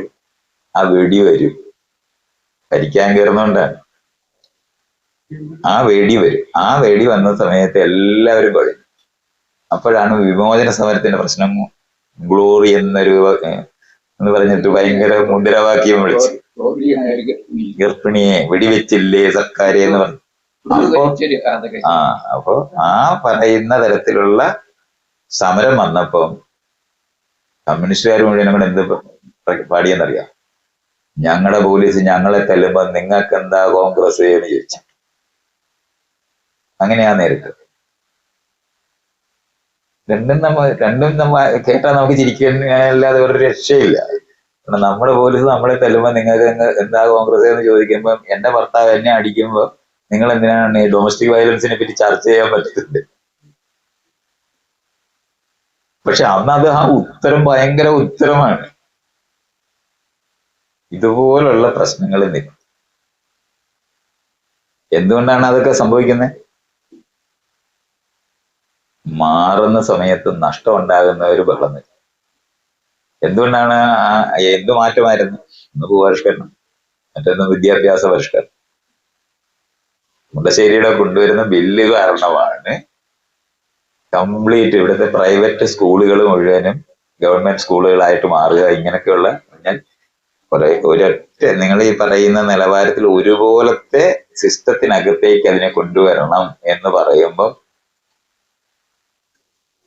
ആ വെടി വരും. ഭരിക്കാൻ കയറുന്നോണ്ടാണ്. ആ വെടി വരും. ആ വെടി വന്ന സമയത്ത് എല്ലാവരും കുഴഞ്ഞു. അപ്പോഴാണ് വിമോചന സമരത്തിന്റെ പ്രശ്നം ഗ്ലോറി എന്നൊരു എന്ന് പറഞ്ഞിട്ട് ഭയങ്കര മുദ്രാവാക്യം വിളിച്ചു. ഗർഭിണിയെ വെടിവെച്ചില്ലേ സർക്കാരെ എന്ന് പറഞ്ഞു. അപ്പോ ആ അപ്പോ ആ പറയുന്ന തരത്തിലുള്ള സമരം വന്നപ്പം കമ്മ്യൂണിസ്റ്റുകാർ മുഴുവൻ നമ്മൾ എന്ത് പാടിയെന്നറിയാം? ഞങ്ങളുടെ പോലീസ് ഞങ്ങളെ തല്ലുമ്പോ നിങ്ങൾക്ക് എന്താ കോൺഗ്രസ് എന്ന് ചോദിച്ചു. അങ്ങനെയാ നേരിട്ട് രണ്ടും നമ്മ രണ്ടും നമ്മ കേട്ടാൽ നമുക്ക് ചിരിക്കാനല്ലാതെ ഒരു രക്ഷയില്ല. നമ്മുടെ പോലീസ് നമ്മളെ തല്ലുമ്പോ നിങ്ങൾക്ക് എന്ത് കോൺഗ്രസ് എന്ന് ചോദിക്കുമ്പോ എന്റെ ഭർത്താവ് എന്നെ അടിക്കുമ്പോ നിങ്ങൾ എന്തിനാണ് ഈ ഡൊമസ്റ്റിക് വയലൻസിനെ പറ്റി ചർച്ച ചെയ്യാൻ പറ്റുന്നുണ്ട് പക്ഷെ അന്ന് അത് ആ ഉത്തരം ഭയങ്കര ഉത്തരമാണ്. ഇതുപോലുള്ള പ്രശ്നങ്ങൾ എന്തുകൊണ്ടാണ് അതൊക്കെ സംഭവിക്കുന്നത് മാറുന്ന സമയത്ത് നഷ്ടം ഉണ്ടാകുന്ന ഒരു ബഹളം വരും. എന്തുകൊണ്ടാണ് എന്ത് മാറ്റമായിരുന്നു? ഒന്ന് ഭൂപരിഷ്കരണം മറ്റൊന്ന് വിദ്യാഭ്യാസ പരിഷ്കരണം. മുണ്ടശ്ശേരിയുടെ കൊണ്ടുവരുന്ന ബില്ല് കാരണമാണ് കംപ്ലീറ്റ് ഇവിടുത്തെ പ്രൈവറ്റ് സ്കൂളുകൾ മുഴുവനും ഗവൺമെന്റ് സ്കൂളുകളായിട്ട് മാറുക. ഇങ്ങനെയൊക്കെയുള്ള ഞാൻ കുറെ ഒരൊറ്റ നിങ്ങൾ ഈ പറയുന്ന നിലവാരത്തിൽ ഒരുപോലത്തെ സിസ്റ്റത്തിനകത്തേക്ക് അതിനെ കൊണ്ടുവരണം എന്ന് പറയുമ്പോൾ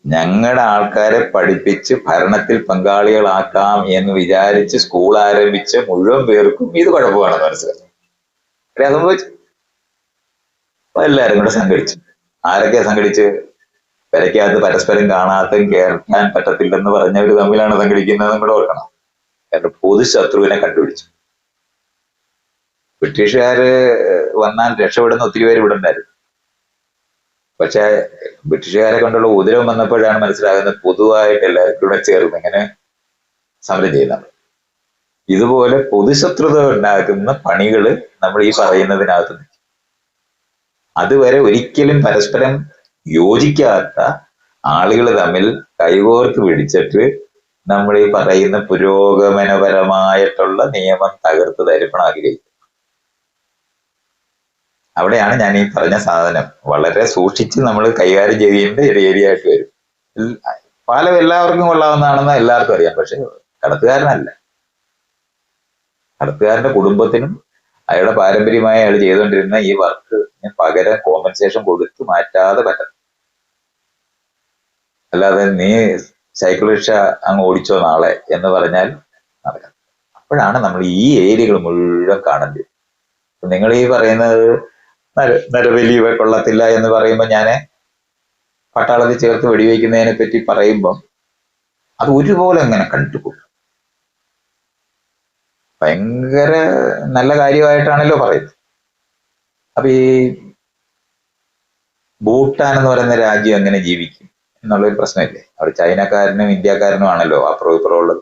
ഞങ്ങളുടെ ആൾക്കാരെ പഠിപ്പിച്ച് ഭരണത്തിൽ പങ്കാളികളാക്കാം എന്ന് വിചാരിച്ച് സ്കൂൾ ആരംഭിച്ച മുഴുവൻ പേർക്കും ഇത് കുഴപ്പമാണ് മനസ്സിലായി. അത് സംഭവിച്ചു എല്ലാവരും കൂടെ സംഘടിച്ചു. ആരൊക്കെ സംഘടിച്ച്? പെരയ്ക്കകത്ത് പരസ്പരം കാണാത്തതും കേൾക്കാൻ പറ്റത്തില്ലെന്ന് പറഞ്ഞവര് തമ്മിലാണ് സംഘടിക്കുന്നതെന്നും കൂടെ ഓർക്കണം. കാരണം പൊതു ശത്രുവിനെ കണ്ടുപിടിച്ചു. ബ്രിട്ടീഷുകാര് വന്നാൽ രക്ഷപ്പെടുന്ന ഒത്തിരി പേര് ഇവിടെ ഉണ്ടായിരുന്നു. പക്ഷെ ബ്രിട്ടീഷുകാരെ കൊണ്ടുള്ള ഉദരം വന്നപ്പോഴാണ് മനസ്സിലാകുന്നത് പൊതുവായിട്ട് എല്ലാവർക്കും കൂടെ ചേർന്ന് ഇങ്ങനെ സമരം ചെയ്യുന്നത് ഇതുപോലെ പൊതുശത്രുത ഉണ്ടാക്കുന്ന പണികൾ നമ്മൾ ഈ പറയുന്നതിനകത്ത് നിൽക്കും. അതുവരെ ഒരിക്കലും പരസ്പരം യോജിക്കാത്ത ആളുകൾ തമ്മിൽ കൈകോർത്ത് പിടിച്ചിട്ട് നമ്മൾ ഈ പറയുന്ന പുരോഗമനപരമായിട്ടുള്ള നിയമം തകർത്ത് തരുമ്പോൾ ആഗ്രഹിക്കുന്നത് അവിടെയാണ് ഞാൻ ഈ പറഞ്ഞ സാധനം. വളരെ സൂക്ഷിച്ച് നമ്മൾ കൈകാര്യം ചെയ്യേണ്ട ഒരു ഏരിയ ആയിട്ട് വരും. പാലം എല്ലാവർക്കും കൊള്ളാവുന്നതാണെന്ന് എല്ലാവർക്കും അറിയാം പക്ഷെ കടത്തുകാരനല്ല. കടത്തുകാരന്റെ കുടുംബത്തിനും അയാളുടെ പാരമ്പര്യമായി അയാൾ ചെയ്തുകൊണ്ടിരുന്ന ഈ വർക്ക് പകരം കോമ്പൻസേഷൻ കൊടുത്ത് മാറ്റാതെ പറ്റണം. അല്ലാതെ നീ സൈക്കിൾ റിക്ഷ അങ്ങ് ഓടിച്ചോ നാളെ എന്ന് പറഞ്ഞാൽ നടക്കണം അപ്പോഴാണ് നമ്മൾ ഈ ഏരിയകൾ മുഴുവൻ കാണേണ്ടത് നിങ്ങൾ ഈ പറയുന്നത് നരബലി കൊള്ളത്തില്ല എന്ന് പറയുമ്പോൾ ഞാൻ പട്ടാളത്തിൽ ചേർത്ത് വെടിവെക്കുന്നതിനെ പറ്റി പറയുമ്പം അത് ഒരുപോലെ അങ്ങനെ കണ്ടുപോകും ഭയങ്കര നല്ല കാര്യമായിട്ടാണല്ലോ പറയുന്നത്. അപ്പൊ ഈ ഭൂട്ടാൻ എന്ന് പറയുന്ന രാജ്യം എങ്ങനെ ജീവിക്കും എന്നുള്ളൊരു പ്രശ്നമില്ലേ? അവിടെ ചൈനക്കാരനും ഇന്ത്യക്കാരനും ആണല്ലോ അപ്പുറം ഇപ്പുറം ഉള്ളത്.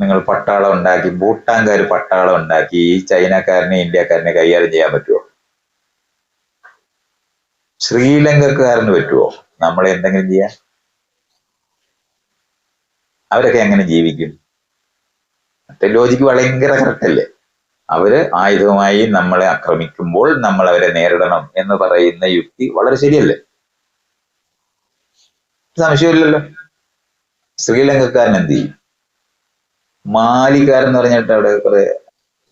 നിങ്ങൾ പട്ടാളം ഉണ്ടാക്കി ഭൂട്ടാൻകാർ പട്ടാളം ഉണ്ടാക്കി ഈ ചൈനക്കാരനെ ഇന്ത്യക്കാരനെ കൈകാര്യം ചെയ്യാൻ പറ്റുമോ ശ്രീലങ്കക്കാരന് പറ്റുമോ നമ്മൾ എന്തെങ്കിലും ചെയ്യാൻ? അവരൊക്കെ എങ്ങനെ ജീവിക്കും? മറ്റേ ലോജിക്ക് ഭയങ്കര കറക്റ്റല്ലേ അവർ ആയുധമായി നമ്മളെ ആക്രമിക്കുമ്പോൾ നമ്മൾ അവരെ നേരിടണം എന്ന് പറയുന്ന യുക്തി വളരെ ശരിയല്ലേ? സംശയമില്ലല്ലോ. ശ്രീലങ്കക്കാരൻ എന്ത് ചെയ്യും? മാലിക്കാരൻ എന്ന് പറഞ്ഞിട്ട് അവിടെ കുറെ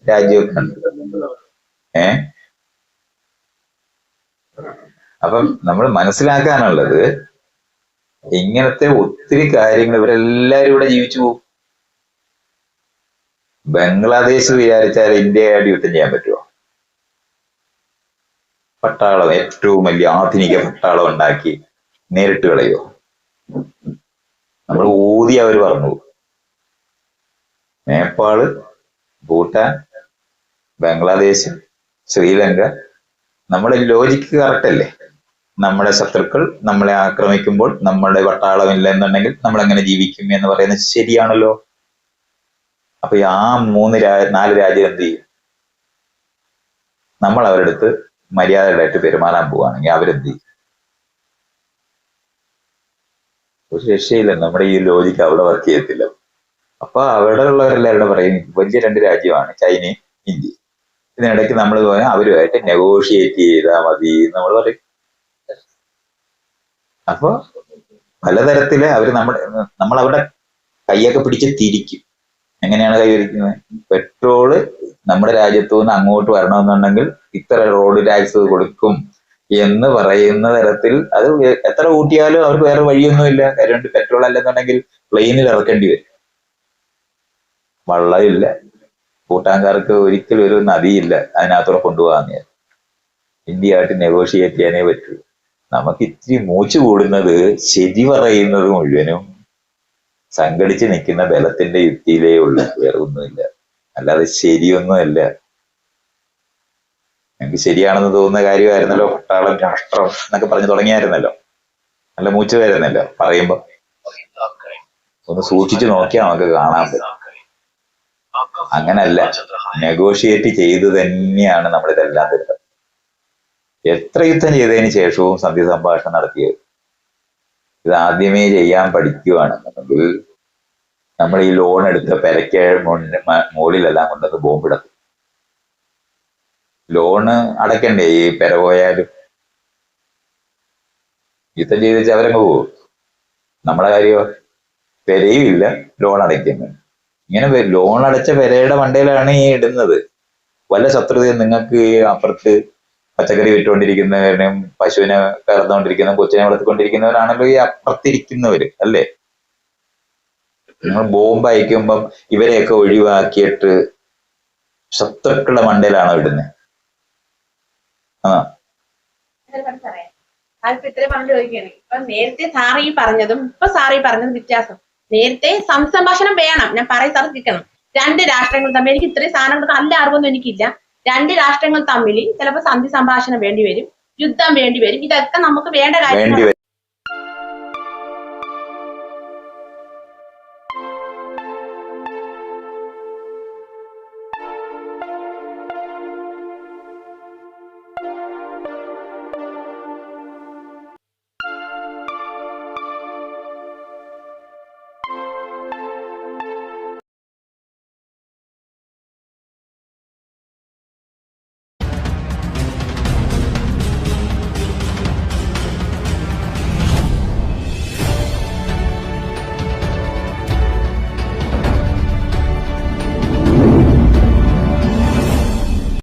രാജ്യമൊക്കെ ഉണ്ട്. ഏ? അപ്പം നമ്മൾ മനസ്സിലാക്കാനുള്ളത് ഇങ്ങനത്തെ ഒത്തിരി കാര്യങ്ങൾ ഇവരെല്ലാരും ഇവിടെ ജീവിച്ചു പോകും. ബംഗ്ലാദേശ് വിചാരിച്ചാൽ ഇന്ത്യയായിട്ട് യുദ്ധം ചെയ്യാൻ പറ്റുമോ? പട്ടാളം ഏറ്റവും വലിയ ആധുനിക പട്ടാളം ഉണ്ടാക്കി നേരിട്ട് കളയോ നമ്മൾ ഊതി അവർ പറഞ്ഞു. നേപ്പാൾ ഭൂട്ടാൻ ബംഗ്ലാദേശ് ശ്രീലങ്ക. നമ്മുടെ ലോജിക്ക് കറക്റ്റ് അല്ലേ? നമ്മുടെ ശത്രുക്കൾ നമ്മളെ ആക്രമിക്കുമ്പോൾ നമ്മുടെ വട്ടാളമില്ല എന്നുണ്ടെങ്കിൽ നമ്മൾ എങ്ങനെ ജീവിക്കും എന്ന് പറയുന്നത് ശരിയാണല്ലോ. അപ്പൊ ആ മൂന്ന് രാ നാല് രാജ്യം എന്ത് ചെയ്യും? നമ്മൾ അവരുടെ അടുത്ത് മര്യാദകളായിട്ട് പെരുമാറാൻ പോവുകയാണെങ്കിൽ അവരെന്ത് ചെയ്യും? ഒരു രക്ഷയില്ല. നമ്മുടെ ഈ ലോജിക്ക് അവിടെ വർക്ക് ചെയ്യത്തില്ല. അപ്പൊ അവിടെ ഉള്ളവരെല്ലാവരും പറയും വലിയ രണ്ട് രാജ്യമാണ് ചൈനയും ഇന്ത്യയും. ഇതിനിടയ്ക്ക് നമ്മൾ പോയാൽ അവരുമായിട്ട് നെഗോഷിയേറ്റ് ചെയ്താൽ മതി നമ്മൾ പറയും. അപ്പൊ പലതരത്തിൽ അവർ നമ്മുടെ നമ്മൾ അവരുടെ കൈയൊക്കെ പിടിച്ച് തിരിക്കും. എങ്ങനെയാണ് കൈവരിക്കുന്നത്? പെട്രോൾ നമ്മുടെ രാജ്യത്തു നിന്ന് അങ്ങോട്ട് വരണമെന്നുണ്ടെങ്കിൽ ഇത്ര റോഡ് ടാക്സ് കൊടുക്കും എന്ന് പറയുന്ന തരത്തിൽ അത് എത്ര കൂട്ടിയാലും അവർക്ക് വേറെ വഴിയൊന്നുമില്ല. കാര്യം പെട്രോൾ അല്ലെന്നുണ്ടെങ്കിൽ പ്ലെയിനിൽ ഇറക്കേണ്ടി വരും. വള്ളമില്ല. കൂട്ടാൻകാർക്ക് ഒരിക്കലും ഒരു നദിയില്ല അതിനകത്തൂടെ ഇന്ത്യ ഇന്ത്യയായിട്ട് നെഗോഷിയേറ്റ് ചെയ്യാനേ പറ്റൂ. നമുക്ക് ഇത്തിരി മൂച്ചു കൂടുന്നത് ശരി പറയുന്നത് മുഴുവനും സംഘടിച്ച് നിൽക്കുന്ന ബലത്തിന്റെ യുക്തിയിലേ ഉള്ളൂ. വേറെ ഒന്നുമില്ല. അല്ലാതെ ശരിയൊന്നുമല്ല. എനിക്ക് ശരിയാണെന്ന് തോന്നുന്ന കാര്യമായിരുന്നല്ലോ പട്ടാളം രാഷ്ട്രം എന്നൊക്കെ പറഞ്ഞു തുടങ്ങിയായിരുന്നല്ലോ. നല്ല മൂച്ചു വരുന്നല്ലോ പറയുമ്പോ. ഒന്ന് സൂക്ഷിച്ചു നോക്കിയാൽ നമുക്ക് കാണാൻ പറ്റും. അങ്ങനല്ല. നെഗോഷിയേറ്റ് ചെയ്ത് തന്നെയാണ് നമ്മൾ ഇതെല്ലാം തരുന്നത്. എത്ര യുദ്ധം ചെയ്തതിന് ശേഷവും സന്ധി സംഭാഷണം നടത്തിയത്. ഇത് ആദ്യമേ ചെയ്യാൻ പഠിക്കുകയാണെന്നുണ്ടെങ്കിൽ നമ്മൾ ഈ ലോൺ എടുത്ത പെരയ്ക്ക് മുകളിലെല്ലാം കൊണ്ടത് ബോംബിടത്തും ലോണ് അടക്കണ്ടേ ഈ പെര പോയാലും. യുദ്ധം ചെയ്ത് വെച്ചാൽ അവരങ്ങ് പോകും. നമ്മളെ കാര്യമോ? പെരയും ഇല്ല ലോൺ അടയ്ക്കുന്നു ഇങ്ങനെ ലോൺ അടച്ച പെരയുടെ മണ്ടയിലാണ് ഈ ഇടുന്നത്. വല്ല ശത്രുതയും നിങ്ങൾക്ക് അപ്പുറത്ത് പച്ചക്കറി വിറ്റുകൊണ്ടിരിക്കുന്നവരും പശുവിനെ കറന്നുകൊണ്ടിരിക്കുന്ന കൊച്ചിനെ വളർത്തിക്കൊണ്ടിരിക്കുന്നവരാണല്ലോ ഈ അപ്പുറത്തിരിക്കുന്നവര് അല്ലേ? നിങ്ങൾ ബോംബ് അയക്കുമ്പം ഇവരെയൊക്കെ ഒഴിവാക്കിയിട്ട് ശത്രുക്കളുടെ മണ്ടയിലാണോ ഇടുന്നത് ആ. നേരത്തെ സാറി പറഞ്ഞതും ഇപ്പൊ സാറി പറഞ്ഞതും വ്യത്യാസം. നേരത്തെ സംസംഭാഷണം വേണം. ഞാൻ പറയും തർക്കിക്കണം രണ്ട് രാഷ്ട്രങ്ങൾ തമ്മിൽ എനിക്ക് ഇത്രയും സാധനങ്ങൾക്ക് നല്ല അറിവൊന്നും എനിക്കില്ല. രണ്ട് രാഷ്ട്രങ്ങൾ തമ്മിൽ ചിലപ്പോൾ സന്ധി സംഭാഷണം വേണ്ടി വരും യുദ്ധം വേണ്ടി വരും. ഇതൊക്കെ നമുക്ക് വേണ്ട കാര്യങ്ങൾ